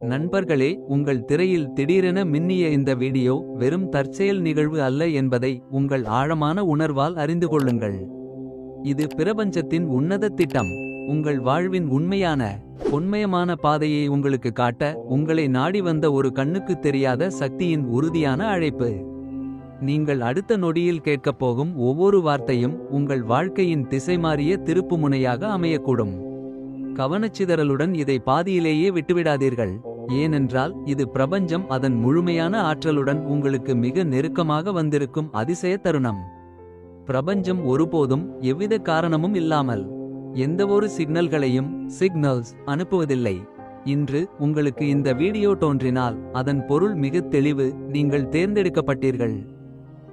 நண்பர்களே உங்கள் திரையில் திடீரென மின்னிய இந்த வீடியோ வெறும் தற்செயல் நிகழ்வு அல்ல என்பதை உங்கள் ஆழமான உணர்வால் அறிந்து கொள்ளுங்கள். இது பிரபஞ்சத்தின் உன்னத திட்டம். உங்கள் வாழ்வின் உண்மையான பொன்மயமான பாதையை உங்களுக்கு காட்ட உங்களை நாடி வந்த ஒரு கண்ணுக்கு தெரியாத சக்தியின் உறுதியான அழைப்பு. நீங்கள் அடுத்த நொடியில் கேட்கப் போகும் ஒவ்வொரு வார்த்தையும் உங்கள் வாழ்க்கையின் திசைமாறிய திருப்புமுனையாக அமையக்கூடும். கவனச்சிதறலுடன் இதை பாதியிலேயே விட்டுவிடாதீர்கள். ஏனென்றால் இது பிரபஞ்சம் அதன் முழுமையான ஆற்றலுடன் உங்களுக்கு மிக நெருக்கமாக வந்திருக்கும் அதிசய தருணம். பிரபஞ்சம் ஒருபோதும் எவ்வித காரணமும் இல்லாமல் எந்தவொரு சிக்னல்களையும் சிக்னல்ஸ் அனுப்புவதில்லை. இன்று உங்களுக்கு இந்த வீடியோ தோன்றினால் அதன் பொருள் மிகத் தெளிவு நீங்கள் தேர்ந்தெடுக்கப்பட்டீர்கள்.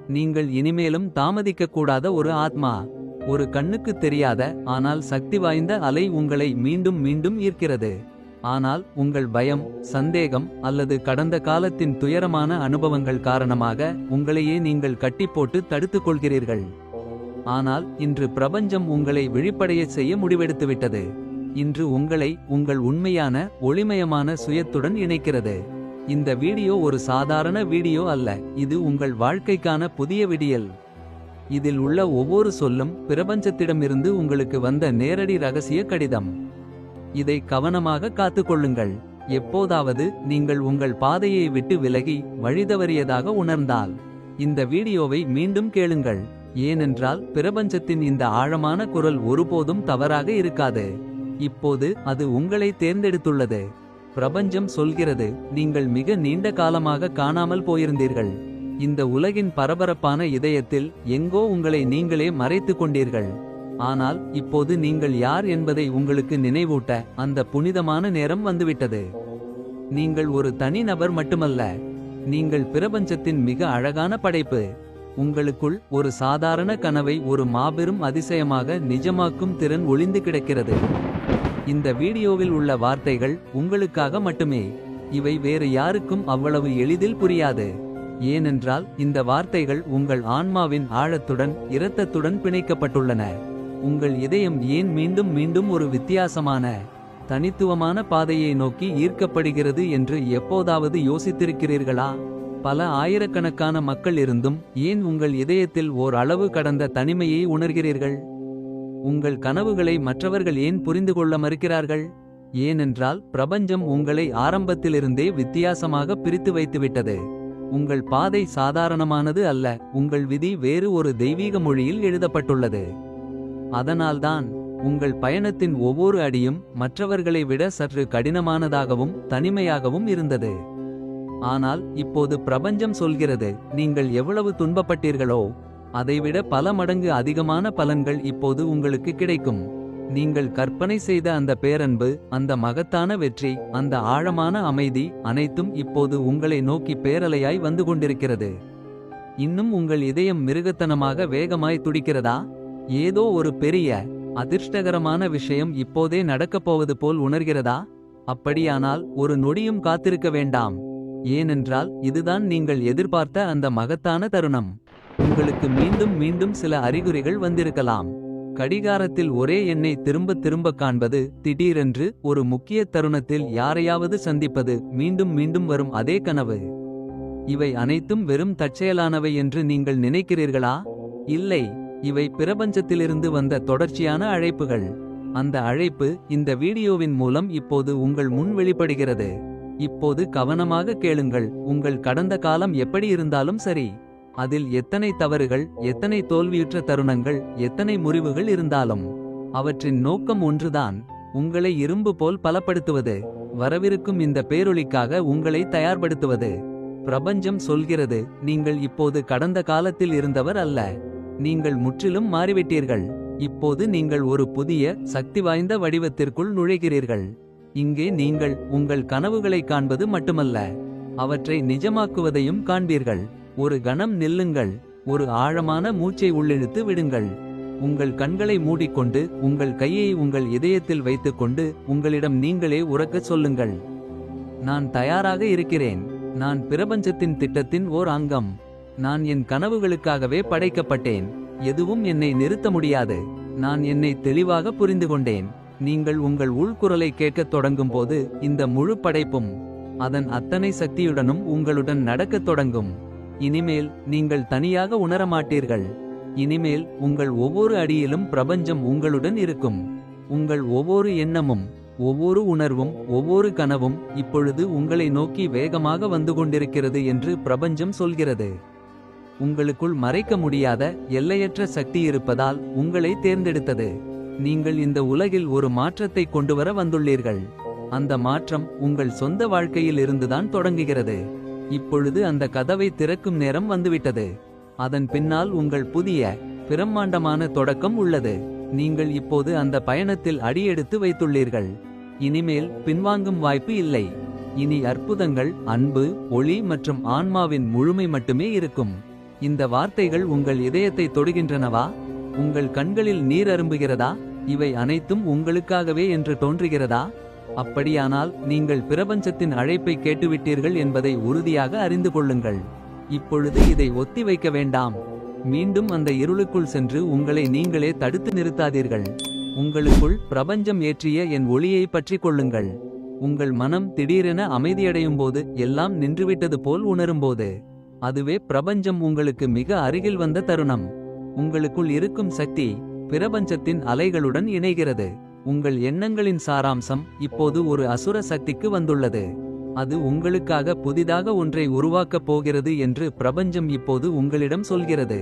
நீங்கள் இனிமேலும் தாமதிக்கக்கூடாத ஒரு ஆத்மா. ஒரு கண்ணுக்கு தெரியாத ஆனால் சக்தி வாய்ந்த அலை உங்களை மீண்டும் மீண்டும் ஈர்க்கிறது. ஆனால் உங்கள் பயம் சந்தேகம் அல்லது கடந்த காலத்தின் துயரமான அனுபவங்கள் காரணமாக உங்களையே நீங்கள் கட்டி போட்டு தடுத்துக் கொள்கிறீர்கள் ஆனால் இன்று பிரபஞ்சம் உங்களை விழிப்படைய செய்ய முடிவெடுத்துவிட்டது. இன்று உங்களை உங்கள் உண்மையான ஒளிமயமான சுயத்துடன் இணைக்கிறது. இந்த வீடியோ ஒரு சாதாரண வீடியோ அல்ல இது உங்கள் வாழ்க்கைக்கான புதிய விடியல். இதில் உள்ள ஒவ்வொரு சொல்லும் பிரபஞ்சத்திடமிருந்து உங்களுக்கு வந்த நேரடி ரகசிய கடிதம். இதை கவனமாக காத்துக்கொள்ளுங்கள். எப்போதாவது நீங்கள் உங்கள் பாதையை விட்டு விலகி வழிதவறியதாக உணர்ந்தால் இந்த வீடியோவை மீண்டும் கேளுங்கள். ஏனென்றால் பிரபஞ்சத்தின் இந்த ஆழமான குரல் ஒருபோதும் தவறாக இருக்காது. இப்போது அது உங்களை தேர்ந்தெடுத்துள்ளது. பிரபஞ்சம் சொல்கிறது நீங்கள் மிக நீண்ட காலமாக காணாமல் போயிருந்தீர்கள். இந்த உலகின் பரபரப்பான இதயத்தில் எங்கோ உங்களை நீங்களே மறைத்து கொண்டீர்கள். ஆனால் இப்போது நீங்கள் யார் என்பதை உங்களுக்கு நினைவூட்ட அந்த புனிதமான நேரம் வந்துவிட்டது. நீங்கள் ஒரு தனிநபர் மட்டுமல்ல நீங்கள் பிரபஞ்சத்தின் மிக அழகான படைப்பு. உங்களுக்குள் ஒரு சாதாரண கனவை ஒரு மாபெரும் அதிசயமாக நிஜமாக்கும் திறன் ஒளிந்து கிடக்கிறது. இந்த வீடியோவில் உள்ள வார்த்தைகள் உங்களுக்காக மட்டுமே இவை வேறு யாருக்கும் அவ்வளவு எளிதில் புரியாது. ஏனென்றால் இந்த வார்த்தைகள் உங்கள் ஆன்மாவின் ஆழத்துடன் இரத்தத்துடன் பிணைக்கப்பட்டுள்ளன. உங்கள் இதயம் ஏன் மீண்டும் மீண்டும் ஒரு வித்தியாசமான தனித்துவமான பாதையை நோக்கி ஈர்க்கப்படுகிறது என்று எப்போதாவது யோசித்திருக்கிறீர்களா? பல ஆயிரக்கணக்கான மக்கள் இருந்தும் ஏன் உங்கள் இதயத்தில் ஓர் அளவு கடந்த தனிமையை உணர்கிறீர்கள்? உங்கள் கனவுகளை மற்றவர்கள் ஏன் புரிந்து கொள்ள மறுக்கிறார்கள்? ஏனென்றால் பிரபஞ்சம் உங்களை ஆரம்பத்திலிருந்தே வித்தியாசமாக பிரித்து வைத்துவிட்டது. உங்கள் பாதை சாதாரணமானது அல்ல உங்கள் விதி வேறு ஒரு தெய்வீக மொழியில் எழுதப்பட்டுள்ளது. அதனால்தான் உங்கள் பயணத்தின் ஒவ்வொரு அடியும் மற்றவர்களை விட சற்று கடினமானதாகவும் தனிமையாகவும் இருந்தது. ஆனால் இப்போது பிரபஞ்சம் சொல்கிறது நீங்கள் எவ்வளவு துன்பப்பட்டீர்களோ அதைவிட பல மடங்கு அதிகமான பலன்கள் இப்போது உங்களுக்கு கிடைக்கும். நீங்கள் கற்பனை செய்த அந்த பேரன்பு அந்த மகத்தான வெற்றி அந்த ஆழமான அமைதி அனைத்தும் இப்போது உங்களை நோக்கி பேரலையாய் வந்து கொண்டிருக்கிறது. இன்னும் உங்கள் இதயம் மிருகத்தனமாக வேகமாய் துடிக்கிறதா? ஏதோ ஒரு பெரிய அதிர்ஷ்டகரமான விஷயம் இப்போதே நடக்கப் போவது போல் உணர்கிறதா? அப்படியானால் ஒரு நொடியும் காத்திருக்க வேண்டாம். ஏனென்றால் இதுதான் நீங்கள் எதிர்பார்த்த அந்த மகத்தான தருணம். உங்களுக்கு மீண்டும் மீண்டும் சில அறிகுறிகள் வந்திருக்கலாம். கடிகாரத்தில் ஒரே எண்ணை திரும்ப திரும்ப காண்பது திடீரென்று ஒரு முக்கிய தருணத்தில் யாரையாவது சந்திப்பது மீண்டும் மீண்டும் வரும் அதே கனவு. இவை அனைத்தும் வெறும் தற்செயலானவை என்று நீங்கள் நினைக்கிறீர்களா? இல்லை இவை பிரபஞ்சத்திலிருந்து வந்த தொடர்ச்சியான அழைப்புகள். அந்த அழைப்பு இந்த வீடியோவின் மூலம் இப்போது உங்கள் முன் வெளிப்படுகிறது. இப்போது கவனமாக கேளுங்கள் உங்கள் கடந்த காலம் எப்படி இருந்தாலும் சரி. அதில் எத்தனை தவறுகள் எத்தனை தோல்வியுற்ற தருணங்கள் எத்தனை முறிவுகள் இருந்தாலும் அவற்றின் நோக்கம் ஒன்றுதான் உங்களை இரும்பு போல் பலப்படுத்துவது. வரவிருக்கும் இந்த பேரொளிக்காக உங்களை தயார்படுத்துவது. பிரபஞ்சம் சொல்கிறது நீங்கள் இப்போது கடந்த காலத்தில் இருந்தவர் அல்ல. நீங்கள் முற்றிலும் மாறிவிட்டீர்கள். இப்போது நீங்கள் ஒரு புதிய சக்தி வாய்ந்த வடிவத்திற்குள் நுழைகிறீர்கள். இங்கே நீங்கள் உங்கள் கனவுகளை காண்பது மட்டுமல்ல அவற்றை நிஜமாக்குவதையும் காண்பீர்கள். ஒரு கணம் நில்லுங்கள் ஒரு ஆழமான மூச்சை உள்ளிழுத்து விடுங்கள். உங்கள் கண்களை மூடிக்கொண்டு உங்கள் கையை உங்கள் இதயத்தில் வைத்துக்கொண்டு உங்களிடம் நீங்களே உறக்கச் சொல்லுங்கள். நான் தயாராக இருக்கிறேன். நான் பிரபஞ்சத்தின் திட்டத்தின் ஓர் அங்கம். நான் என் கனவுகளுக்காகவே படைக்கப்பட்டேன். எதுவும் என்னை நிறுத்த முடியாது. நான் என்னை தெளிவாக புரிந்து கொண்டேன். நீங்கள் உங்கள் உள்குரலை கேட்கத் தொடங்கும்போது இந்த முழு படைப்பும் அதன் அத்தனை சக்தியுடனும் உங்களுடன் நடக்கத் தொடங்கும். இனிமேல் நீங்கள் தனியாக உணரமாட்டீர்கள். இனிமேல் உங்கள் ஒவ்வொரு அடியிலும் பிரபஞ்சம் உங்களுடன் இருக்கும். உங்கள் ஒவ்வொரு எண்ணமும் ஒவ்வொரு உணர்வும் ஒவ்வொரு கனவும் இப்பொழுது உங்களை நோக்கி வேகமாக வந்து கொண்டிருக்கிறது என்று பிரபஞ்சம் சொல்கிறது. உங்களுக்குள் மறைக்க முடியாத எல்லையற்ற சக்தி இருப்பதால் உங்களை தேர்ந்தெடுத்தது. நீங்கள் இந்த உலகில் ஒரு மாற்றத்தை கொண்டுவர வந்துள்ளீர்கள். அந்த மாற்றம் உங்கள் சொந்த வாழ்க்கையில் இருந்துதான் தொடங்குகிறது. இப்பொழுது அந்த கதவை திறக்கும் நேரம் வந்துவிட்டது. அதன் பின்னால் உங்கள் புதிய பிரம்மாண்டமான தொடக்கம் உள்ளது. நீங்கள் இப்போது அந்த பயணத்தில் அடியெடுத்து வைத்துள்ளீர்கள். இனிமேல் பின்வாங்கும் வாய்ப்பு இல்லை. இனி அற்புதங்கள் அன்பு ஒளி மற்றும் ஆன்மாவின் முழுமை மட்டுமே இருக்கும். இந்த வார்த்தைகள் உங்கள் இதயத்தை தொடுகின்றனவா? உங்கள் கண்களில் நீர் அரும்புகிறதா? இவை அனைத்தும் உங்களுக்காகவே என்று தோன்றுகிறதா? அப்படியானால் நீங்கள் பிரபஞ்சத்தின் அழைப்பை கேட்டுவிட்டீர்கள் என்பதை உறுதியாக அறிந்து கொள்ளுங்கள். இப்பொழுது இதை ஒத்தி வைக்க வேண்டாம். மீண்டும் அந்த இருளுக்குள் சென்று உங்களை நீங்களே தடுத்து நிறுத்தாதீர்கள். உங்களுக்குள் பிரபஞ்சம் ஏற்றிய என் ஒளியை பற்றி கொள்ளுங்கள். உங்கள் மனம் திடீரென அமைதியடையும் போது எல்லாம் நின்றுவிட்டது போல் உணரும்போது அதுவே பிரபஞ்சம் உங்களுக்கு மிக அருகில் வந்த தருணம். உங்களுக்குள் இருக்கும் சக்தி பிரபஞ்சத்தின் அலைகளுடன் இணைகிறது. உங்கள் எண்ணங்களின் சாராம்சம் இப்போது ஒரு அசுர சக்திக்கு வந்துள்ளது. அது உங்களுக்காக புதிதாக ஒன்றை உருவாக்கப் போகிறது என்று பிரபஞ்சம் இப்போது உங்களிடம் சொல்கிறது.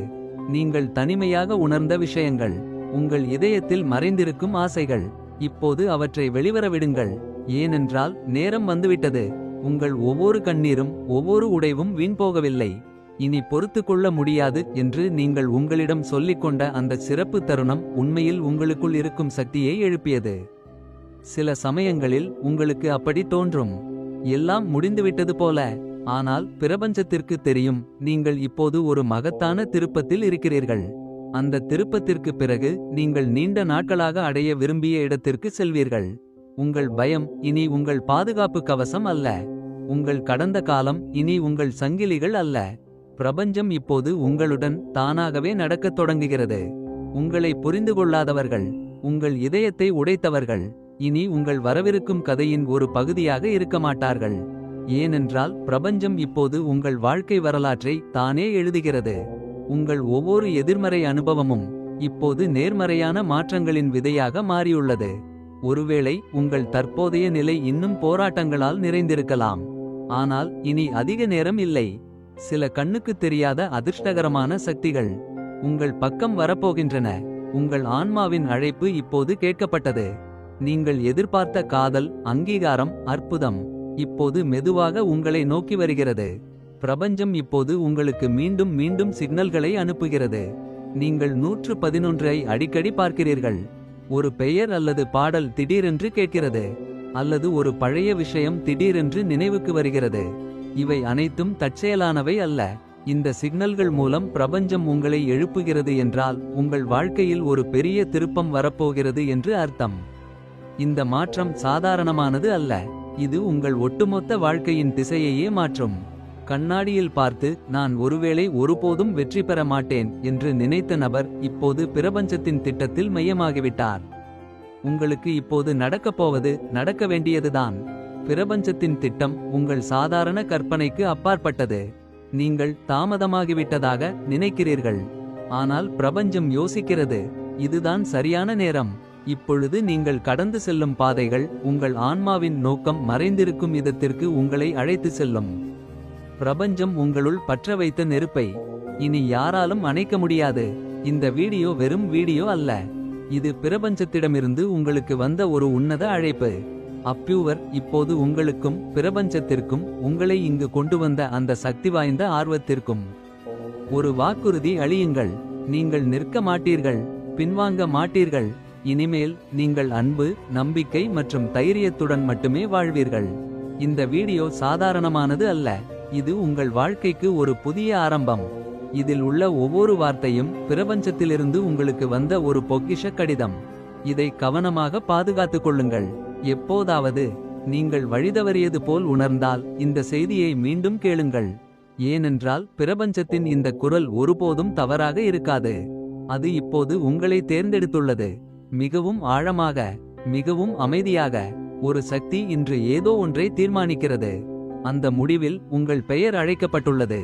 நீங்கள் தனிமையாக உணர்ந்த விஷயங்கள் உங்கள் இதயத்தில் மறைந்திருக்கும் ஆசைகள் இப்போது அவற்றை வெளிவரவிடுங்கள். ஏனென்றால் நேரம் வந்துவிட்டது. உங்கள் ஒவ்வொரு கண்ணீரும் ஒவ்வொரு உடைவும் வீண் போகவில்லை. இனி பொறுத்து கொள்ள முடியாது என்று நீங்கள் உங்களிடம் சொல்லிக்கொண்ட அந்த சிறப்பு தருணம் உண்மையில் உங்களுக்குள் இருக்கும் சக்தியை எழுப்பியது. சில சமயங்களில் உங்களுக்கு அப்படி தோன்றும். எல்லாம் முடிந்துவிட்டது போல. ஆனால் பிரபஞ்சத்திற்கு தெரியும் நீங்கள் இப்போது ஒரு மகத்தான திருப்பத்தில் இருக்கிறீர்கள். அந்த திருப்பத்திற்கு பிறகு நீங்கள் நீண்ட நாட்களாக அடைய விரும்பிய இடத்திற்கு செல்வீர்கள். உங்கள் பயம் இனி உங்கள் பாதுகாப்பு கவசம் அல்ல. உங்கள் கடந்த காலம் இனி உங்கள் சங்கிலிகள் அல்ல. பிரபஞ்சம் இப்போது உங்களுடன் தானாகவே நடக்கத் தொடங்குகிறது. உங்களை புரிந்து கொள்ளாதவர்கள் உங்கள் இதயத்தை உடைத்தவர்கள் இனி உங்கள் வரவிருக்கும் கதையின் ஒரு பகுதியாக இருக்க மாட்டார்கள். ஏனென்றால் பிரபஞ்சம் இப்போது உங்கள் வாழ்க்கை வரலாற்றை தானே எழுதுகிறது. உங்கள் ஒவ்வொரு எதிர்மறை அனுபவமும் இப்போது நேர்மறையான மாற்றங்களின் விதையாக மாறியுள்ளது. ஒருவேளை உங்கள் தற்போதைய நிலை இன்னும் போராட்டங்களால் நிறைந்திருக்கலாம். ஆனால் இனி அதிக நேரம் இல்லை. சில கண்ணுக்குத் தெரியாத அதிர்ஷ்டகரமான சக்திகள் உங்கள் பக்கம் வரப்போகின்றன. உங்கள் ஆன்மாவின் அழைப்பு இப்போது கேட்கப்பட்டது. நீங்கள் எதிர்பார்த்த காதல் அங்கீகாரம் அற்புதம் இப்போது மெதுவாக உங்களை நோக்கி வருகிறது. பிரபஞ்சம் இப்போது உங்களுக்கு மீண்டும் மீண்டும் சிக்னல்களை அனுப்புகிறது. நீங்கள் நூற்று பதினொன்றை அடிக்கடி பார்க்கிறீர்கள். ஒரு பெயர் அல்லது பாடல் திடீரென்று கேட்கிறது. அல்லது ஒரு பழைய விஷயம் திடீரென்று நினைவுக்கு வருகிறது. இவை அனைத்தும் தற்செயலானவை அல்ல. இந்த சிக்னல்கள் மூலம் பிரபஞ்சம் உங்களை எழுப்புகிறது என்றால் உங்கள் வாழ்க்கையில் ஒரு பெரிய திருப்பம் வரப்போகிறது என்று அர்த்தம். இந்த மாற்றம் சாதாரணமானது அல்ல. இது உங்கள் ஒட்டுமொத்த வாழ்க்கையின் திசையையே மாற்றும். கண்ணாடியில் பார்த்து நான் ஒருவேளை ஒருபோதும் வெற்றி பெற மாட்டேன் என்று நினைத்த நபர் இப்போது பிரபஞ்சத்தின் திட்டத்தில் மையமாகிவிட்டார். உங்களுக்கு இப்போது நடக்கப் போவது நடக்க வேண்டியதுதான். பிரபஞ்சத்தின் திட்டம் உங்கள் சாதாரண கற்பனைக்கு அப்பாற்பட்டது. நீங்கள் தாமதமாகிவிட்டதாக நினைக்கிறீர்கள். ஆனால் பிரபஞ்சம் யோசிக்கிறது. இதுதான் சரியான நேரம். இப்பொழுது நீங்கள் கடந்து செல்லும் பாதைகள் உங்கள் ஆன்மாவின் நோக்கம் மறைந்திருக்கும் விதத்திற்கு உங்களை அழைத்து செல்லும். பிரபஞ்சம் உங்களுள் பற்ற வைத்த நெருப்பை. இனி யாராலும் அணைக்க முடியாது. இந்த வீடியோ வெறும் வீடியோ அல்ல. இது பிரபஞ்சத்திடமிருந்து உங்களுக்கு வந்த ஒரு உன்னத அழைப்பு. அப்யூவர் இப்போது உங்களுக்கும் பிரபஞ்சத்திற்கும் உங்களை இங்கு கொண்டு வந்த அந்த சக்தி வாய்ந்த ஆர்வத்திற்கும். ஒரு வாக்குறுதி அழியுங்கள். நீங்கள் நிற்க மாட்டீர்கள் பின்வாங்க மாட்டீர்கள். இனிமேல் நீங்கள் அன்பு நம்பிக்கை மற்றும் தைரியத்துடன் மட்டுமே வாழ்வீர்கள். இந்த வீடியோ சாதாரணமானது அல்ல. இது உங்கள் வாழ்க்கைக்கு ஒரு புதிய ஆரம்பம். இதில் உள்ள ஒவ்வொரு வார்த்தையும் பிரபஞ்சத்திலிருந்து உங்களுக்கு வந்த ஒரு பொக்கிஷ கடிதம். இதை கவனமாக பாதுகாத்துக் கொள்ளுங்கள். எப்போதாவது நீங்கள் வழிதவறியது போல் உணர்ந்தால் இந்த செய்தியை மீண்டும் கேளுங்கள். ஏனென்றால் பிரபஞ்சத்தின் இந்த குரல் ஒருபோதும் தவறாக இருக்காது. அது இப்போது உங்களை தேர்ந்தெடுத்துள்ளது. மிகவும் ஆழமாக மிகவும் அமைதியாக ஒரு சக்தி இன்று ஏதோ ஒன்றை தீர்மானிக்கிறது. அந்த முடிவில் உங்கள் பெயர் அழைக்கப்பட்டுள்ளது.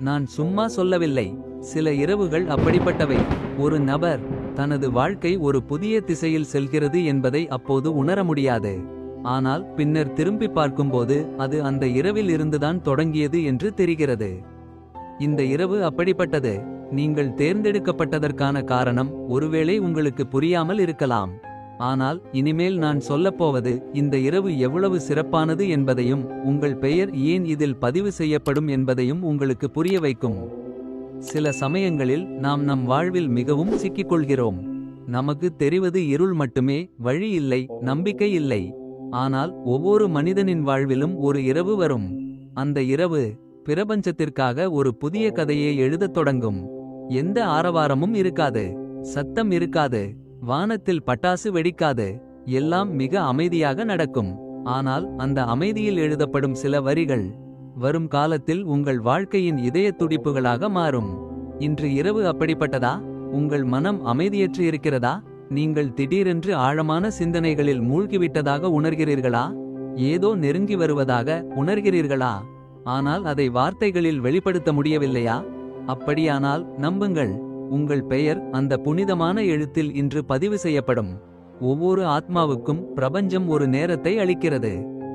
நான் சும்மா சொல்லவில்லை. சில இரவுகள் அப்படிப்பட்டவை. ஒரு நபர் தனது வாழ்க்கை ஒரு புதிய திசையில் செல்கிறது என்பதை அப்போது உணர முடியாது. ஆனால் பின்னர் திரும்பி பார்க்கும்போது அது அந்த இரவில் இருந்துதான் தொடங்கியது என்று தெரிகிறது. இந்த இரவு அப்படிப்பட்டது. நீங்கள் தேர்ந்தெடுக்கப்பட்டதற்கான காரணம் ஒருவேளை உங்களுக்கு புரியாமல் இருக்கலாம். ஆனால் இனிமேல் நான் சொல்லப்போவது இந்த இரவு எவ்வளவு சிறப்பானது என்பதையும் உங்கள் பெயர் ஏன் இதில் பதிவு செய்யப்படும் என்பதையும் உங்களுக்கு புரிய வைக்கும். சில சமயங்களில் நாம் நம் வாழ்வில் மிகவும் சிக்கிக்கொள்கிறோம். நமக்கு தெரிவது இருள் மட்டுமே வழி இல்லை நம்பிக்கை இல்லை. ஆனால் ஒவ்வொரு மனிதனின் வாழ்விலும் ஒரு இரவு வரும். அந்த இரவு பிரபஞ்சத்திற்காக ஒரு புதிய கதையை எழுதத் தொடங்கும். எந்த ஆரவாரமும் இருக்காது சத்தம் இருக்காது வானத்தில் பட்டாசு வெடிக்காது எல்லாம் மிக அமைதியாக நடக்கும். ஆனால் அந்த அமைதியில் எழுதப்படும் சில வரிகள் வரும் காலத்தில் உங்கள் வாழ்க்கையின் இதய துடிப்புகளாக மாறும். இன்று இரவு அப்படிப்பட்டதா? உங்கள் மனம் அமைதியற்று இருக்கிறதா? நீங்கள் திடீரென்று ஆழமான சிந்தனைகளில் மூழ்கிவிட்டதாக உணர்கிறீர்களா? ஏதோ நெருங்கி வருவதாக உணர்கிறீர்களா? ஆனால் அதை வார்த்தைகளில் வெளிப்படுத்த முடியவில்லையா? அப்படியானால் நம்புங்கள். உங்கள் பெயர் அந்த புனிதமான எழுத்தில் இன்று பதிவு செய்யப்படும். ஒவ்வொரு ஆத்மாவுக்கும் பிரபஞ்சம் ஒரு நேரத்தை அளிக்கிறது.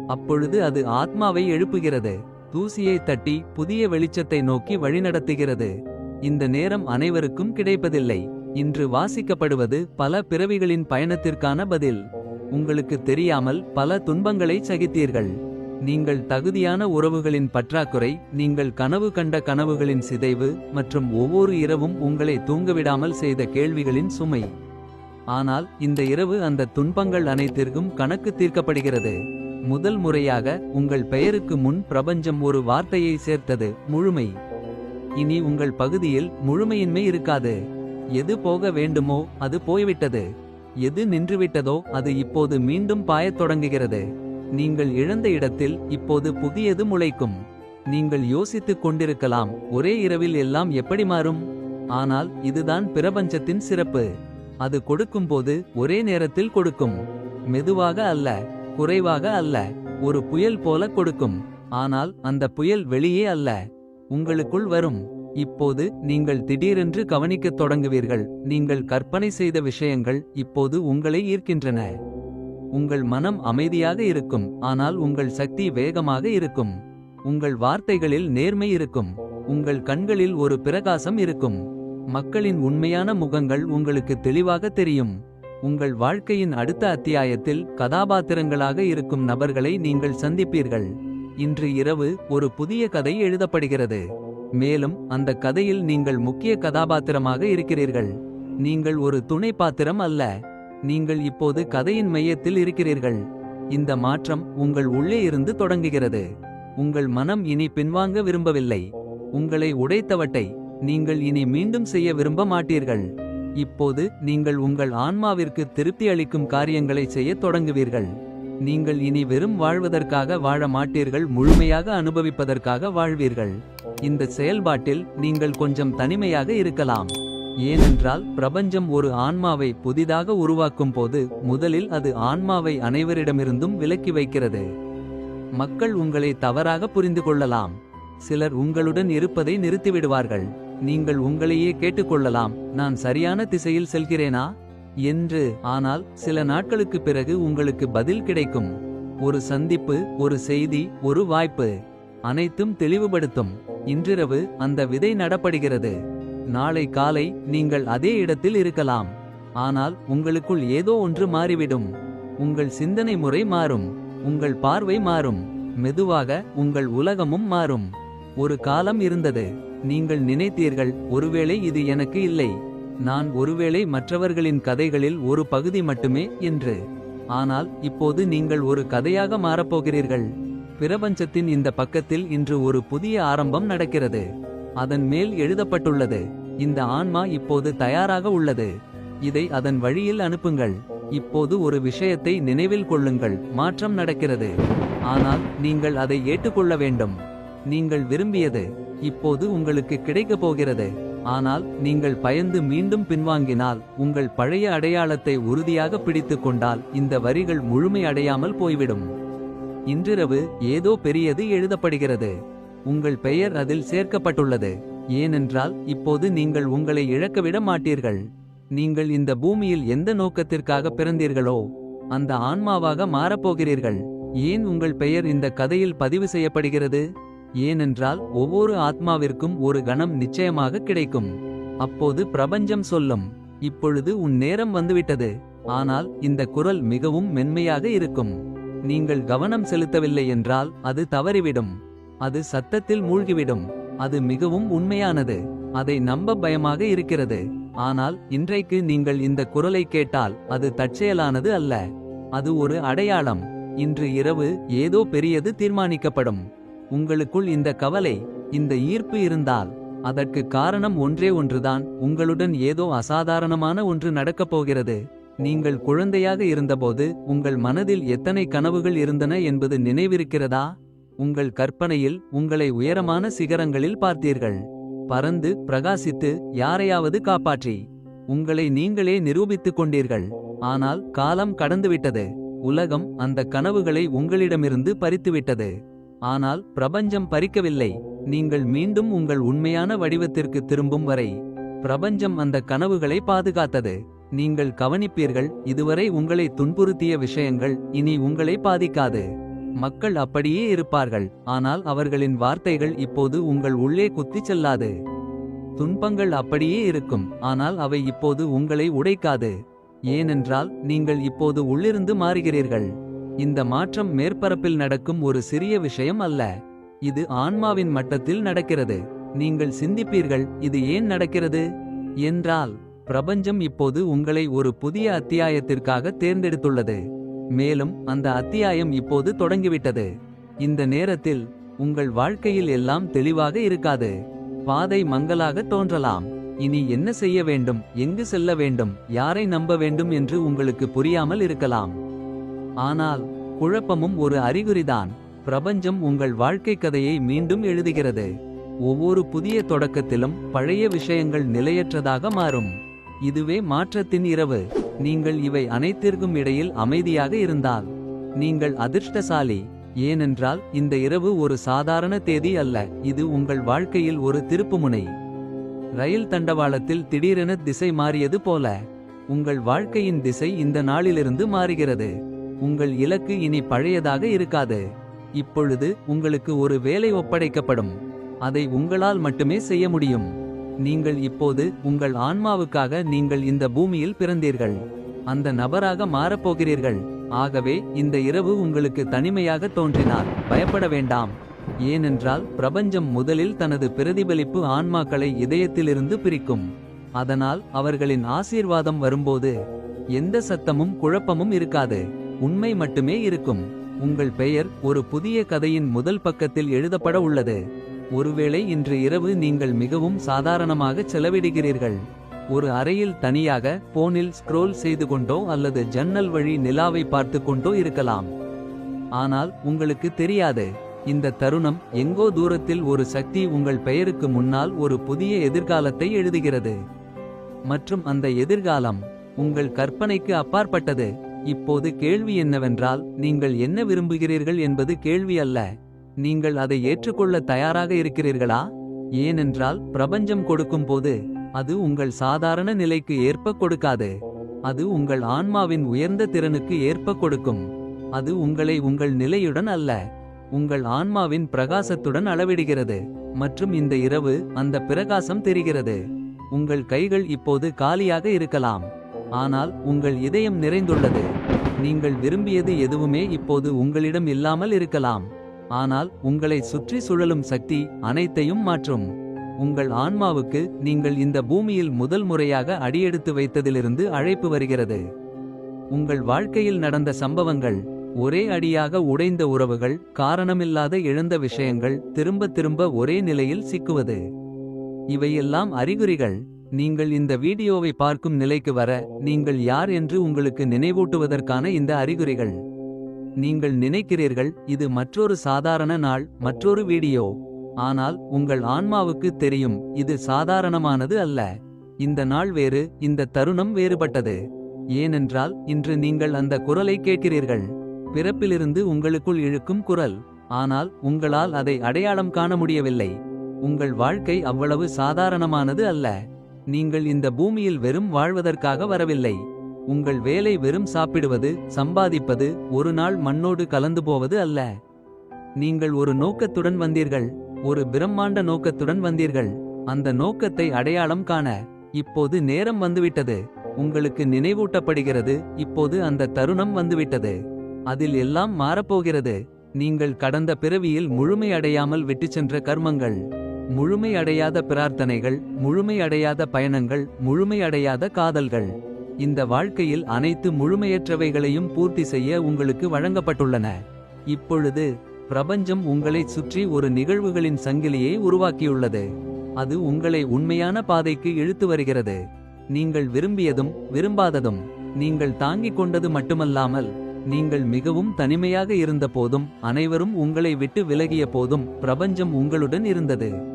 அப்பொழுது அது ஆத்மாவை எழுப்புகிறது. தூசியை தட்டி புதிய வெளிச்சத்தை நோக்கி வழிநடத்துகிறது. இந்த நேரம் அனைவருக்கும் கிடைப்பதில்லை. இன்று வாசிக்கப்படுவது பல பிறவிகளின் பயணத்திற்கான பதில். உங்களுக்கு தெரியாமல் பல துன்பங்களை சகித்தீர்கள். நீங்கள் தகுதியான உறவுகளின் பற்றாக்குறை நீங்கள் கனவு கண்ட கனவுகளின் சிதைவு மற்றும் ஒவ்வொரு இரவும் உங்களை தூங்கவிடாமல் செய்த கேள்விகளின் சுமை. ஆனால் இந்த இரவு அந்த துன்பங்கள் அனைத்திற்கும் கணக்கு தீர்க்கப்படுகிறது. முதல் முறையாக உங்கள் பெயருக்கு முன் பிரபஞ்சம் ஒரு வார்த்தையை சேர்த்தது முழுமை. இனி உங்கள் பகுதியில் முழுமையின்மை இருக்காது. எது போக வேண்டுமோ அது போய்விட்டது. எது நின்றுவிட்டதோ அது இப்போது மீண்டும் பாயத் தொடங்குகிறது. நீங்கள் இழந்த இடத்தில் இப்போது புதியது முளைக்கும். நீங்கள் யோசித்துக் கொண்டிருக்கலாம் ஒரே இரவில் எல்லாம் எப்படி மாறும்? ஆனால் இதுதான் பிரபஞ்சத்தின் சிறப்பு. அது கொடுக்கும்போது ஒரே நேரத்தில் கொடுக்கும். மெதுவாக அல்ல. குறைவாக அல்ல. ஒரு புயல் போல கொடுக்கும். ஆனால் அந்த புயல் வெளியே அல்ல. உங்களுக்குள் வரும். இப்போது நீங்கள் திடீரென்று கவனிக்கத் தொடங்குவீர்கள். நீங்கள் கற்பனை செய்த விஷயங்கள் இப்போது உங்களை ஈர்க்கின்றன. உங்கள் மனம் அமைதியாக இருக்கும். ஆனால் உங்கள் சக்தி வேகமாக இருக்கும். உங்கள் வார்த்தைகளில் நேர்மை இருக்கும். உங்கள் கண்களில் ஒரு பிரகாசம் இருக்கும். மக்களின் உண்மையான முகங்கள் உங்களுக்கு தெளிவாக தெரியும். உங்கள் வாழ்க்கையின் அடுத்த அத்தியாயத்தில் கதாபாத்திரங்களாக இருக்கும் நபர்களை நீங்கள் சந்திப்பீர்கள். இன்று இரவு ஒரு புதிய கதை எழுதப்படுகிறது. மேலும் அந்த கதையில் நீங்கள் முக்கிய கதாபாத்திரமாக இருக்கிறீர்கள். நீங்கள் ஒரு துணை பாத்திரம் அல்ல. நீங்கள் இப்போது கதையின் மையத்தில் இருக்கிறீர்கள். இந்த மாற்றம் உங்கள் உள்ளே இருந்து தொடங்குகிறது. உங்கள் மனம் இனி பின்வாங்க விரும்பவில்லை. உங்களை உடைத்தவட்டை நீங்கள் இனி மீண்டும் செய்ய விரும்ப மாட்டீர்கள். இப்போது நீங்கள் உங்கள் ஆன்மாவிற்கு திருப்தி அளிக்கும் காரியங்களை செய்யத் தொடங்குவீர்கள். நீங்கள் இனி வெறும் வாழ்வதற்காக வாழ மாட்டீர்கள் முழுமையாக அனுபவிப்பதற்காக வாழ்வீர்கள். இந்த செயல்பாட்டில் நீங்கள் கொஞ்சம் தனிமையாக இருக்கலாம். ஏனென்றால் பிரபஞ்சம் ஒரு ஆன்மாவை புதிதாக உருவாக்கும் போது முதலில் அது ஆன்மாவை அனைவரிடமிருந்தும் விலக்கி வைக்கிறது. மக்கள் உங்களை தவறாக புரிந்து கொள்ளலாம். சிலர் உங்களுடன் இருப்பதை நிறுத்திவிடுவார்கள். நீங்கள் உங்களையே கேட்டுக்கொள்ளலாம். நான் சரியான திசையில் செல்கிறேனா? என்று. ஆனால் சில நாட்களுக்குப் பிறகு உங்களுக்கு பதில் கிடைக்கும். ஒரு சந்திப்பு ஒரு செய்தி ஒரு வாய்ப்பு. அனைத்தும் தெளிவுபடுத்தும். இன்றிரவு அந்த விதை நடப்படுகிறது. நாளை காலை நீங்கள் அதே இடத்தில் இருக்கலாம். ஆனால் உங்களுக்குள் ஏதோ ஒன்று மாறிவிடும். உங்கள் சிந்தனை முறை மாறும். உங்கள் பார்வை மாறும். மெதுவாக உங்கள் உலகமும் மாறும். ஒரு காலம் இருந்தது. நீங்கள் நினைத்தீர்கள் ஒருவேளை இது எனக்கு இல்லை. நான் ஒருவேளை மற்றவர்களின் கதைகளில் ஒரு பகுதி மட்டுமே என்று. ஆனால் இப்போது நீங்கள் ஒரு கதையாக மாறப்போகிறீர்கள். பிரபஞ்சத்தின் இந்த பக்கத்தில் இன்று ஒரு புதிய ஆரம்பம் நடக்கிறது. அதன் மேல் எழுதப்பட்டுள்ளது இந்த ஆன்மா இப்போது தயாராக உள்ளது. இதை அதன் வழியில் அனுப்புங்கள். இப்போது ஒரு விஷயத்தை நினைவில் கொள்ளுங்கள் மாற்றம் நடக்கிறது. ஆனால் நீங்கள் அதை ஏற்றுக்கொள்ள வேண்டும். நீங்கள் விரும்பியது இப்போது உங்களுக்கு கிடைக்கப் போகிறது. ஆனால் நீங்கள் பயந்து மீண்டும் பின்வாங்கினால் உங்கள் பழைய அடையாளத்தை உறுதியாக பிடித்து கொண்டால் இந்த வரிகள் முழுமை அடையாமல் போய்விடும். இன்றிரவு ஏதோ பெரியது எழுதப்படுகிறது. உங்கள் பெயர் அதில் சேர்க்கப்பட்டுள்ளது. ஏனென்றால் இப்போது நீங்கள் உங்களை இழக்கவிட மாட்டீர்கள். நீங்கள் இந்த பூமியில் எந்த நோக்கத்திற்காக பிறந்தீர்களோ அந்த ஆன்மாவாக மாறப்போகிறீர்கள் ஏன் உங்கள் பெயர் இந்த கதையில் பதிவு செய்யப்படுகிறது? ஏனென்றால் ஒவ்வொரு ஆத்மாவிற்கும் ஒரு கணம் நிச்சயமாக கிடைக்கும். அப்போது பிரபஞ்சம் சொல்லும் இப்பொழுது உன் நேரம் வந்துவிட்டது. ஆனால் இந்த குரல் மிகவும் மென்மையாக இருக்கும். நீங்கள் கவனம் செலுத்தவில்லை என்றால் அது தவறிவிடும். அது சத்தத்தில் மூழ்கிவிடும். அது மிகவும் உண்மையானது. அதை நம்ப பயமாக இருக்கிறது. ஆனால் இன்றைக்கு நீங்கள் இந்த குரலை கேட்டால் அது தற்செயலானது அல்ல. அது ஒரு அடையாளம். இன்று இரவு ஏதோ பெரியது தீர்மானிக்கப்படும். உங்களுக்குள் இந்த கவலை இந்த ஈர்ப்பு இருந்தால் அதற்கு காரணம் ஒன்றே ஒன்றுதான். உங்களுடன் ஏதோ அசாதாரணமான ஒன்று நடக்கப் போகிறது. நீங்கள் குழந்தையாக இருந்தபோது உங்கள் மனதில் எத்தனை கனவுகள் இருந்தன என்பது நினைவிருக்கிறதா? உங்கள் கற்பனையில் உங்களை உயரமான சிகரங்களில் பார்த்தீர்கள். பறந்து பிரகாசித்து யாரையாவது காப்பாற்றி. உங்களை நீங்களே நிரூபித்துக் கொண்டீர்கள். ஆனால் காலம் கடந்துவிட்டது. உலகம் அந்த கனவுகளை உங்களிடமிருந்து பறித்துவிட்டது. ஆனால் பிரபஞ்சம் பறிக்கவில்லை. நீங்கள் மீண்டும் உங்கள் உண்மையான வடிவத்திற்கு திரும்பும் வரை பிரபஞ்சம் அந்த கனவுகளை பாதுகாத்தது. நீங்கள் கவனிப்பீர்கள் இதுவரை உங்களை துன்புறுத்திய விஷயங்கள் இனி உங்களை பாதிக்காது. மக்கள் அப்படியே இருப்பார்கள் ஆனால் அவர்களின் வார்த்தைகள் இப்போது உங்கள் உள்ளே குத்திச் செல்லாது. துன்பங்கள் அப்படியே இருக்கும் ஆனால் அவை இப்போது உங்களை உடைக்காது. ஏனென்றால் நீங்கள் இப்போது உள்ளிருந்து மாறுகிறீர்கள். இந்த மாற்றம் மேற்பரப்பில் நடக்கும் ஒரு சிறிய விஷயம் அல்ல. இது ஆன்மாவின் மட்டத்தில் நடக்கிறது. நீங்கள் சிந்திப்பீர்கள் இது ஏன் நடக்கிறது? என்றால் பிரபஞ்சம் இப்போது உங்களை ஒரு புதிய அத்தியாயத்திற்காக தேர்ந்தெடுத்துள்ளது. மேலும் அந்த அத்தியாயம் இப்போது தொடங்கிவிட்டது. இந்த நேரத்தில் உங்கள் வாழ்க்கையில் எல்லாம் தெளிவாக இருக்காது. பாதை மங்கலாக தோன்றலாம். இனி என்ன செய்ய வேண்டும் எங்கு செல்ல வேண்டும் யாரை நம்ப வேண்டும் என்று உங்களுக்கு புரியாமல் இருக்கலாம். ஆனால் குழப்பமும் ஒரு அறிகுறிதான். பிரபஞ்சம் உங்கள் வாழ்க்கை கதையை மீண்டும் எழுதுகிறது. ஒவ்வொரு புதிய தொடக்கத்திலும் பழைய விஷயங்கள் நிலையற்றதாக மாறும். இதுவே மாற்றத்தின் இரவு. நீங்கள் இவை அனைத்திற்கும் இடையில் அமைதியாக இருந்தால். நீங்கள் அதிர்ஷ்டசாலி. ஏனென்றால் இந்த இரவு ஒரு சாதாரண தேதி அல்ல. இது உங்கள் வாழ்க்கையில் ஒரு திருப்புமுனை. ரயில் தண்டவாளத்தில் திடீரென திசை மாறியது போல. உங்கள் வாழ்க்கையின் திசை இந்த நாளிலிருந்து மாறுகிறது. உங்கள் இலக்கு இனி பழையதாக இருக்காது. இப்பொழுது உங்களுக்கு ஒரு வேலை ஒப்படைக்கப்படும். அதை உங்களால் மட்டுமே செய்ய முடியும். நீங்கள் இப்போது உங்கள் ஆன்மாவுக்காக நீங்கள் இந்த பூமியில் பிறந்தீர்கள். அந்த நபராக மாறப்போகிறீர்கள். ஆகவே இந்த இரவு உங்களுக்கு தனிமையாக தோன்றினார். பயப்பட வேண்டாம். ஏனென்றால் பிரபஞ்சம் முதலில் தனது பிரதிபலிப்பு ஆன்மாக்களை இதயத்திலிருந்து பிரிக்கும். அதனால் அவர்களின் ஆசீர்வாதம் வரும்போது எந்த சத்தமும் குழப்பமும் இருக்காது. உண்மை மட்டுமே இருக்கும். உங்கள் பெயர் ஒரு புதிய கதையின் முதல் பக்கத்தில் எழுதப்பட உள்ளது. ஒருவேளை இன்று இரவு நீங்கள் மிகவும் சாதாரணமாக செலவிடுகிறீர்கள். ஒரு அறையில் தனியாக போனில் ஸ்க்ரோல் செய்து கொண்டோ அல்லது ஜன்னல் வழி நிலாவை பார்த்து கொண்டோ இருக்கலாம். ஆனால் உங்களுக்கு தெரியாது. இந்த தருணம் எங்கோ தூரத்தில் ஒரு சக்தி உங்கள் பெயருக்கு முன்னால் ஒரு புதிய எதிர்காலத்தை எழுதுகிறது. மற்றும் அந்த எதிர்காலம் உங்கள் கற்பனைக்கு அப்பாற்பட்டது. இப்போது கேள்வி என்னவென்றால் நீங்கள் என்ன விரும்புகிறீர்கள் என்பது கேள்வி அல்ல. நீங்கள் அதை ஏற்றுக்கொள்ள தயாராக இருக்கிறீர்களா? ஏனென்றால் பிரபஞ்சம் கொடுக்கும் போது அது உங்கள் சாதாரண நிலைக்கு ஏற்ப கொடுக்காது. அது உங்கள் ஆன்மாவின் உயர்ந்த திறனுக்கு ஏற்ப கொடுக்கும். அது உங்களை உங்கள் நிலையுடன் அல்ல. உங்கள் ஆன்மாவின் பிரகாசத்துடன் அளவிடுகிறது. மற்றும் இந்த இரவு அந்த பிரகாசம் தெரிகிறது. உங்கள் கைகள் இப்போது காலியாக இருக்கலாம். ஆனால் உங்கள் இதயம் நிறைந்துள்ளது. நீங்கள் விரும்பியது எதுவுமே இப்போது உங்களிடம் இல்லாமல் இருக்கலாம். ஆனால் உங்களை சுற்றி சுழலும் சக்தி அனைத்தையும் மாற்றும். உங்கள் ஆன்மாவுக்கு நீங்கள் இந்த பூமியில் முதல் முறையாக அடியெடுத்து வைத்ததிலிருந்து அழைப்பு வருகிறது. உங்கள் வாழ்க்கையில் நடந்த சம்பவங்கள் ஒரே அடியாக உடைந்த உறவுகள் காரணமில்லாத இழந்த விஷயங்கள் திரும்ப திரும்ப ஒரே நிலையில் சிக்குவது. இவையெல்லாம் அறிகுறிகள். நீங்கள் இந்த வீடியோவை பார்க்கும் நிலைக்கு வர நீங்கள் யார் என்று உங்களுக்கு நினைவூட்டுவதற்கான இந்த அறிகுறிகள். நீங்கள் நினைக்கிறீர்கள் இது மற்றொரு சாதாரண நாள் மற்றொரு வீடியோ. ஆனால் உங்கள் ஆன்மாவுக்கு தெரியும் இது சாதாரணமானது அல்ல. இந்த நாள் வேறு இந்த தருணம் வேறுபட்டது. ஏனென்றால் இன்று நீங்கள் அந்த குரலை கேட்கிறீர்கள். பிறப்பிலிருந்து உங்களுக்குள் இழுக்கும் குரல். ஆனால் உங்களால் அதை அடையாளம் காண முடியவில்லை. உங்கள் வாழ்க்கை அவ்வளவு சாதாரணமானது அல்ல. நீங்கள் இந்த பூமியில் வெறும் வாழ்வதற்காக வரவில்லை. உங்கள் வேலை வெறும் சாப்பிடுவது சம்பாதிப்பது ஒரு நாள் மண்ணோடு கலந்து போவது அல்ல. நீங்கள் ஒரு நோக்கத்துடன் வந்தீர்கள் ஒரு பிரம்மாண்ட நோக்கத்துடன் வந்தீர்கள். அந்த நோக்கத்தை அடையாளம் காண இப்போது நேரம் வந்துவிட்டது. உங்களுக்கு நினைவூட்டப்படுகிறது இப்போது அந்த தருணம் வந்துவிட்டது. அதில் எல்லாம் மாறப்போகிறது. நீங்கள் கடந்த பிறவியில் முழுமை அடையாமல் சென்ற கர்மங்கள். முழுமை அடையாத பிரார்த்தனைகள் முழுமையடையாத பயணங்கள் முழுமையடையாத காதல்கள். இந்த வாழ்க்கையில் அனைத்து முழுமையற்றவைகளையும் பூர்த்தி செய்ய உங்களுக்கு வழங்கப்பட்டுள்ளன. இப்பொழுது பிரபஞ்சம் உங்களைச் சுற்றி ஒரு நிகழ்வுகளின் சங்கிலியை உருவாக்கியுள்ளது. அது உங்களை உண்மையான பாதைக்கு இழுத்து வருகிறது. நீங்கள் விரும்பியதும் விரும்பாததும் நீங்கள் தாங்கிக் கொண்டது மட்டுமல்லாமல் நீங்கள் மிகவும் தனிமையாக இருந்த போதும் அனைவரும் உங்களை விட்டு விலகிய போதும் பிரபஞ்சம் உங்களுடன் இருந்தது.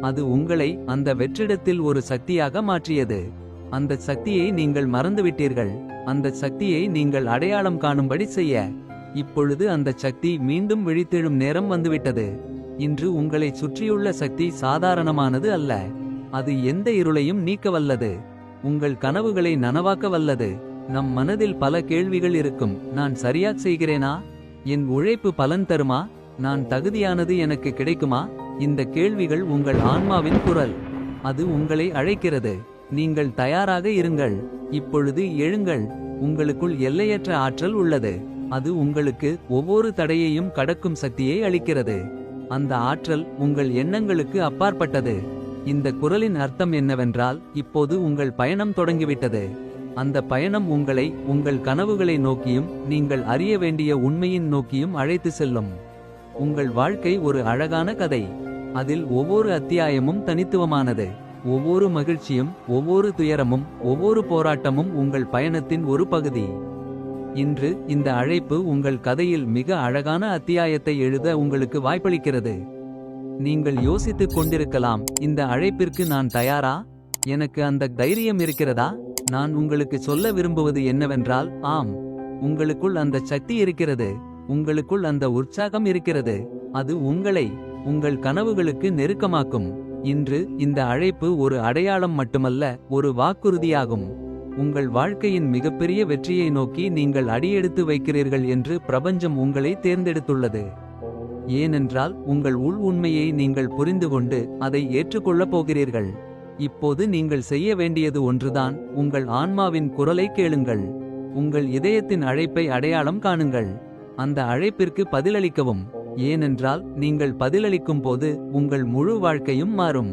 அது உங்களை அந்த வெற்றிடத்தில் ஒரு சக்தியாக மாற்றியது. அந்த சக்தியை நீங்கள் மறந்துவிட்டீர்கள். அந்த சக்தியை நீங்கள் அடையாளம் காணும்படி செய்ய. இப்பொழுது அந்த சக்தி மீண்டும் விழித்தெழும் நேரம் வந்துவிட்டது. இன்று உங்களைச் சுற்றியுள்ள சக்தி சாதாரணமானது அல்ல. அது எந்த இருளையும் நீக்க வல்லது உங்கள் கனவுகளை நனவாக்க வல்லது நம் மனதில் பல கேள்விகள் இருக்கும். நான் சரியாக செய்கிறேனா? என் உழைப்பு பலன் தருமா? நான் தகுதியானது எனக்கு கிடைக்குமா? இந்த கேள்விகள் உங்கள் ஆன்மாவின் குரல். அது உங்களை அழைக்கிறது. நீங்கள் தயாராக இருங்கள். இப்பொழுது எழுங்கள். உங்களுக்குள் எல்லையற்ற ஆற்றல் உள்ளது. அது உங்களுக்கு ஒவ்வொரு தடையையும் கடக்கும் சக்தியை அளிக்கிறது. அந்த ஆற்றல் உங்கள் எண்ணங்களுக்கு அப்பாற்பட்டது. இந்த குரலின் அர்த்தம் என்னவென்றால் இப்போது உங்கள் பயணம் தொடங்கிவிட்டது. அந்த பயணம் உங்களை உங்கள் கனவுகளை நோக்கியும் நீங்கள் அறிய வேண்டிய உண்மையின் நோக்கியும் அழைத்து செல்லும். உங்கள் வாழ்க்கை ஒரு அழகான கதை. அதில் ஒவ்வொரு அத்தியாயமும் தனித்துவமானது. ஒவ்வொரு மகிழ்ச்சியும் ஒவ்வொரு துயரமும் ஒவ்வொரு போராட்டமும் உங்கள் பயணத்தின் ஒரு பகுதி. இன்று இந்த அழைப்பு உங்கள் கதையில் மிக அழகான அத்தியாயத்தை எழுத உங்களுக்கு வாய்ப்பளிக்கிறது. நீங்கள் யோசித்துக் கொண்டிருக்கலாம் இந்த அழைப்பிற்கு நான் தயாரா? எனக்கு அந்த தைரியம் இருக்கிறதா? நான் உங்களுக்கு சொல்ல விரும்புவது என்னவென்றால் ஆம். உங்களுக்குள் அந்த சக்தி இருக்கிறது. உங்களுக்குள் அந்த உற்சாகம் இருக்கிறது. அது உங்களை உங்கள் கனவுகளுக்கு நெருக்கமாக்கும். இன்று இந்த அழைப்பு ஒரு அடையாளம் மட்டுமல்ல ஒரு வாக்குறுதியாகும். உங்கள் வாழ்க்கையின் மிகப்பெரிய வெற்றியை நோக்கி நீங்கள் அடியெடுத்து வைக்கிறீர்கள் என்று பிரபஞ்சம் உங்களை தேர்ந்தெடுத்துள்ளது. ஏனென்றால் உங்கள் உள் உண்மையை நீங்கள் புரிந்து கொண்டு அதை ஏற்றுக்கொள்ளப் போகிறீர்கள். இப்போது நீங்கள் செய்ய வேண்டியது ஒன்றுதான் உங்கள் ஆன்மாவின் குரலை கேளுங்கள். உங்கள் இதயத்தின் அழைப்பை அடையாளம் காணுங்கள். அந்த அழைப்பிற்கு பதிலளிக்கவும். ஏனென்றால் நீங்கள் பதிலளிக்கும் போது உங்கள் முழு வாழ்க்கையும் மாறும்.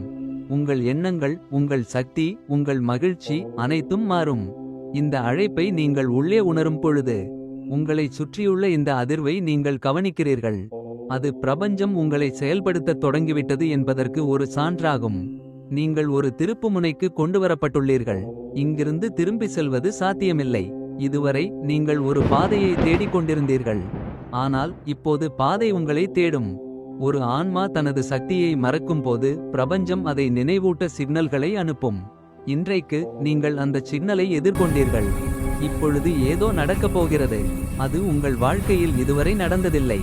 உங்கள் எண்ணங்கள் உங்கள் சக்தி உங்கள் மகிழ்ச்சி அனைத்தும் மாறும். இந்த அழைப்பை நீங்கள் உள்ளே உணரும் பொழுது உங்களைச் சுற்றியுள்ள இந்த அதிர்வை நீங்கள் கவனிக்கிறீர்கள். அது பிரபஞ்சம் உங்களை செயல்படுத்தத் தொடங்கிவிட்டது என்பதற்கு ஒரு சான்றாகும். நீங்கள் ஒரு திருப்புமுனைக்கு கொண்டு வரப்பட்டுள்ளீர்கள் இங்கிருந்து திரும்பி செல்வது சாத்தியமில்லை. இதுவரை நீங்கள் ஒரு பாதையை தேடிக் கொண்டிருந்தீர்கள். ஆனால் இப்போது பாதை உங்களை தேடும். ஒரு ஆன்மா தனது சக்தியை மறக்கும்போது பிரபஞ்சம் அதை நினைவூட்ட சிக்னல்களை அனுப்பும். இன்றைக்கு நீங்கள் அந்த சிக்னலை எதிர்கொண்டீர்கள். இப்பொழுது ஏதோ நடக்கப் போகிறது. அது உங்கள் வாழ்க்கையில் இதுவரை நடந்ததில்லை.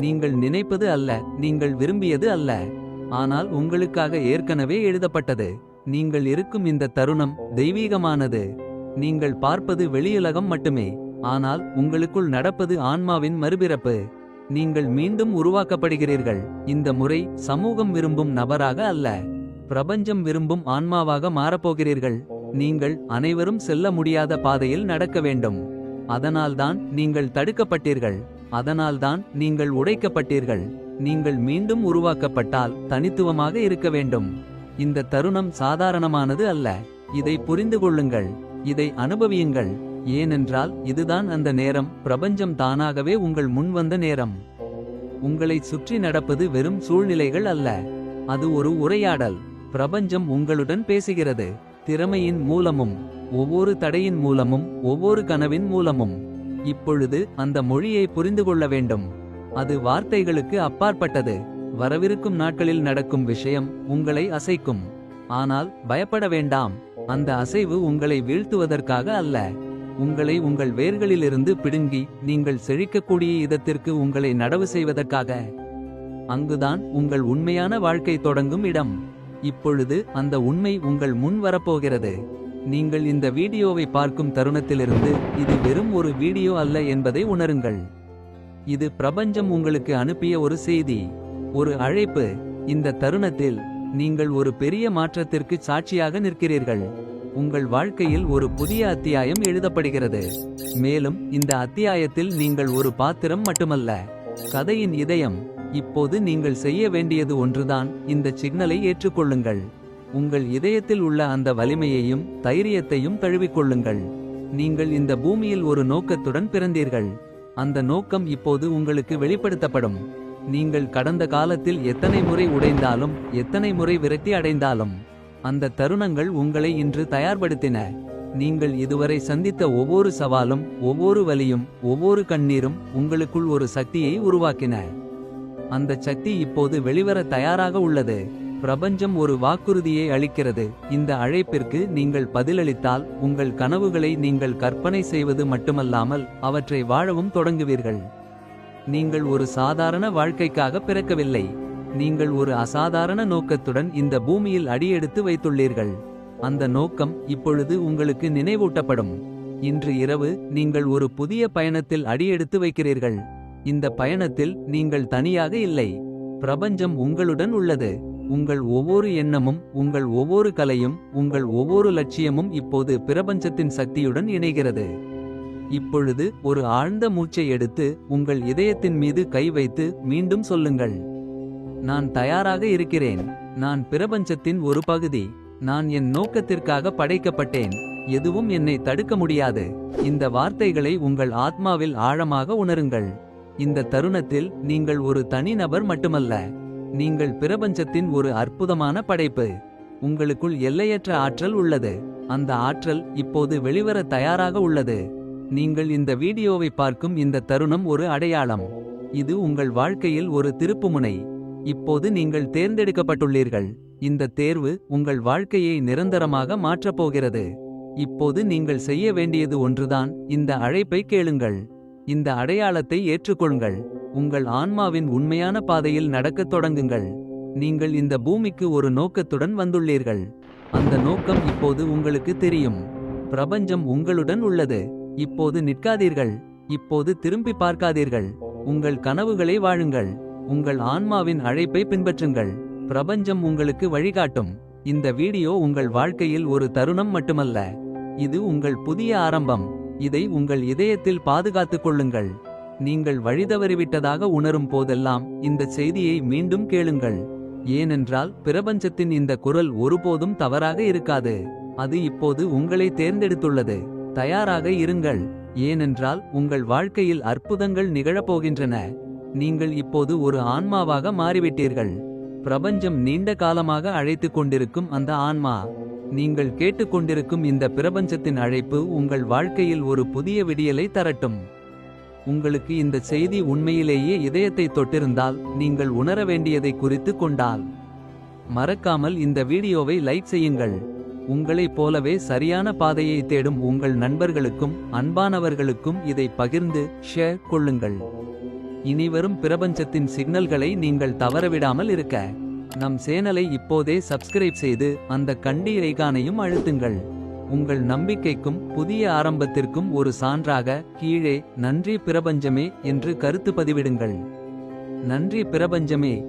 நீங்கள் நினைப்பது அல்ல நீங்கள் விரும்பியது அல்ல. ஆனால் உங்களுக்காக ஏற்கனவே எழுதப்பட்டது. நீங்கள் இருக்கும் இந்த தருணம் தெய்வீகமானது. நீங்கள் பார்ப்பது வெளியுலகம் மட்டுமே. ஆனால் உங்களுக்குள் நடப்பது ஆன்மாவின் மறுபிறப்பு. நீங்கள் மீண்டும் உருவாக்கப்படுகிறீர்கள். இந்த முறை சமூகம் விரும்பும் நபராக அல்ல. பிரபஞ்சம் விரும்பும் ஆன்மாவாக மாறப்போகிறீர்கள். நீங்கள் அனைவரும் செல்ல முடியாத பாதையில் நடக்க வேண்டும். அதனால்தான் நீங்கள் தடுக்கப்பட்டீர்கள். அதனால்தான் நீங்கள் உடைக்கப்பட்டீர்கள். நீங்கள் மீண்டும் உருவாக்கப்பட்டால் தனித்துவமாக இருக்க வேண்டும். இந்த தருணம் சாதாரணமானது அல்ல. இதை புரிந்து கொள்ளுங்கள். இதை அனுபவியுங்கள். ஏனென்றால் இதுதான் அந்த நேரம். பிரபஞ்சம் தானாகவே உங்கள் முன் வந்த நேரம். உங்களை சுற்றி நடப்பது வெறும் சூழ்நிலைகள் அல்ல. அது ஒரு உரையாடல். பிரபஞ்சம் உங்களுடன் பேசுகிறது. திறமையின் மூலமும் ஒவ்வொரு தடையின் மூலமும் ஒவ்வொரு கனவின் மூலமும். இப்பொழுது அந்த மொழியை புரிந்து கொள்ள வேண்டும். அது வார்த்தைகளுக்கு அப்பாற்பட்டது. வரவிருக்கும் நாட்களில் நடக்கும் விஷயம் உங்களை அசைக்கும். ஆனால் பயப்பட வேண்டாம். அந்த அசைவு உங்களை வீழ்த்துவதற்காக அல்ல. உங்களை உங்கள் வேர்களிலிருந்து பிடுங்கி நீங்கள் செழிக்கக்கூடிய இதத்திற்கு உங்களை நடவு செய்வதற்காக. அங்குதான் உங்கள் உண்மையான வாழ்க்கை தொடங்கும் இடம். இப்பொழுது அந்த உண்மை உங்கள் முன் வரப்போகிறது. நீங்கள் இந்த வீடியோவை பார்க்கும் தருணத்திலிருந்து இது வெறும் ஒரு வீடியோ அல்ல என்பதை உணருங்கள். இது பிரபஞ்சம் உங்களுக்கு அனுப்பிய ஒரு செய்தி. ஒரு அழைப்பு. இந்த தருணத்தில் நீங்கள் ஒரு பெரிய மாற்றத்திற்கு சாட்சியாக நிற்கிறீர்கள். உங்கள் வாழ்க்கையில் ஒரு புதிய அத்தியாயம் எழுதப்படுகிறது. மேலும் இந்த அத்தியாயத்தில் நீங்கள் ஒரு பாத்திரம் மட்டுமல்ல. கதையின் இதயம் இப்போது நீங்கள் செய்ய வேண்டியது ஒன்றுதான் இந்த சிக்னலை ஏற்றுக்கொள்ளுங்கள். உங்கள் இதயத்தில் உள்ள அந்த வலிமையையும் தைரியத்தையும் தழுவிக்கொள்ளுங்கள். நீங்கள் இந்த பூமியில் ஒரு நோக்கத்துடன் பிறந்தீர்கள். அந்த நோக்கம் இப்போது உங்களுக்கு வெளிப்படுத்தப்படும். நீங்கள் கடந்த காலத்தில் எத்தனை முறை உடைந்தாலும் எத்தனை முறை விரட்டி அடைந்தாலும். அந்த தருணங்கள் உங்களை இன்று தயார்படுத்தின. நீங்கள் இதுவரை சந்தித்த ஒவ்வொரு சவாலும் ஒவ்வொரு வலியும் ஒவ்வொரு கண்ணீரும் உங்களுக்குள் ஒரு சக்தியை உருவாக்கின. அந்த சக்தி இப்போது வெளிவர தயாராக உள்ளது. பிரபஞ்சம் ஒரு வாக்குறுதியை அளிக்கிறது. இந்த அழைப்பிற்கு நீங்கள் பதிலளித்தால் உங்கள் கனவுகளை நீங்கள் கற்பனை செய்வது மட்டுமல்லாமல் அவற்றை வாழவும் தொடங்குவீர்கள். நீங்கள் ஒரு சாதாரண வாழ்க்கைக்காக பிறக்கவில்லை. நீங்கள் ஒரு அசாதாரண நோக்கத்துடன் இந்த பூமியில் அடியெடுத்து வைத்துள்ளீர்கள். அந்த நோக்கம் இப்பொழுது உங்களுக்கு நினைவூட்டப்படும். இன்று இரவு நீங்கள் ஒரு புதிய பயணத்தில் அடியெடுத்து வைக்கிறீர்கள். இந்த பயணத்தில் நீங்கள் தனியாக இல்லை. பிரபஞ்சம் உங்களுடன் உள்ளது. உங்கள் ஒவ்வொரு எண்ணமும் உங்கள் ஒவ்வொரு கலையும் உங்கள் ஒவ்வொரு லட்சியமும் இப்போது பிரபஞ்சத்தின் சக்தியுடன் இணைகிறது. இப்பொழுது ஒரு ஆழ்ந்த மூச்சை எடுத்து உங்கள் இதயத்தின் மீது கை வைத்து மீண்டும் சொல்லுங்கள். நான் தயாராக இருக்கிறேன். நான் பிரபஞ்சத்தின் ஒரு பகுதி. நான் என் நோக்கத்திற்காக படைக்கப்பட்டேன். எதுவும் என்னை தடுக்க முடியாது. இந்த வார்த்தைகளை உங்கள் ஆத்மாவில் ஆழமாக உணருங்கள். இந்த தருணத்தில் நீங்கள் ஒரு தனிநபர் மட்டுமல்ல. நீங்கள் பிரபஞ்சத்தின் ஒரு அற்புதமான படைப்பு. உங்களுக்குள் எல்லையற்ற ஆற்றல் உள்ளது. அந்த ஆற்றல் இப்போது வெளிவர தயாராக உள்ளது. நீங்கள் இந்த வீடியோவை பார்க்கும் இந்த தருணம் ஒரு அடையாளம். இது உங்கள் வாழ்க்கையில் ஒரு திருப்புமுனை இப்போது நீங்கள் தேர்ந்தெடுக்கப்பட்டுள்ளீர்கள். இந்த தேர்வு உங்கள் வாழ்க்கையை நிரந்தரமாக மாற்றப் போகிறது. இப்போது நீங்கள் செய்ய வேண்டியது ஒன்றுதான் இந்த அழைப்பை கேளுங்கள். இந்த அடையாளத்தை ஏற்றுக்கொள்ளுங்கள். உங்கள் ஆன்மாவின் உண்மையான பாதையில் நடக்கத் தொடங்குங்கள். நீங்கள் இந்த பூமிக்கு ஒரு நோக்கத்துடன் வந்துள்ளீர்கள். அந்த நோக்கம் இப்போது உங்களுக்கு தெரியும். பிரபஞ்சம் உங்களுடன் உள்ளது. இப்போது நிற்காதீர்கள். இப்போது திரும்பி பார்க்காதீர்கள். உங்கள் கனவுகளை வாழுங்கள். உங்கள் ஆன்மாவின் அழைப்பை பின்பற்றுங்கள். பிரபஞ்சம் உங்களுக்கு வழிகாட்டும். இந்த வீடியோ உங்கள் வாழ்க்கையில் ஒரு தருணம் மட்டுமல்ல. இது உங்கள் புதிய ஆரம்பம். இதை உங்கள் இதயத்தில் பாதுகாத்துக் கொள்ளுங்கள். நீங்கள் வழிதவறிவிட்டதாக உணரும் போதெல்லாம் இந்த செய்தியை மீண்டும் கேளுங்கள். ஏனென்றால் பிரபஞ்சத்தின் இந்த குரல் ஒருபோதும் தவறாக இருக்காது. அது இப்போது உங்களை தேர்ந்தெடுத்துள்ளது. தயாராக இருங்கள். ஏனென்றால் உங்கள் வாழ்க்கையில் அற்புதங்கள் நிகழப்போகின்றன நீங்கள் இப்போது ஒரு ஆன்மாவாக மாறிவிட்டீர்கள். பிரபஞ்சம் நீண்ட காலமாக அழைத்துக் கொண்டிருக்கும் அந்த ஆன்மா. நீங்கள் கேட்டுக்கொண்டிருக்கும் இந்த பிரபஞ்சத்தின் அழைப்பு உங்கள் வாழ்க்கையில் ஒரு புதிய விடியலை தரட்டும். உங்களுக்கு இந்த செய்தி உண்மையிலேயே இதயத்தை தொட்டிருந்தால் நீங்கள் உணர வேண்டியதை குறித்து கொண்டால். மறக்காமல் இந்த வீடியோவை லைக் செய்யுங்கள். உங்களைப் போலவே சரியான பாதையை தேடும் உங்கள் நண்பர்களுக்கும் அன்பானவர்களுக்கும் இதை பகிர்ந்து ஷேர் கொள்ளுங்கள். இனிவரும் பிரபஞ்சத்தின் சிக்னல்களை நீங்கள் தவறவிடாமல் இருக்க. நம் சேனலை இப்போதே சப்ஸ்கிரைப் செய்து அந்த கண்டி ஐகானையும் அழுத்துங்கள். உங்கள் நம்பிக்கைக்கும் புதிய ஆரம்பத்திற்கும் ஒரு சான்றாக கீழே நன்றி பிரபஞ்சமே என்று கருத்து பதிவிடுங்கள். நன்றி பிரபஞ்சமே.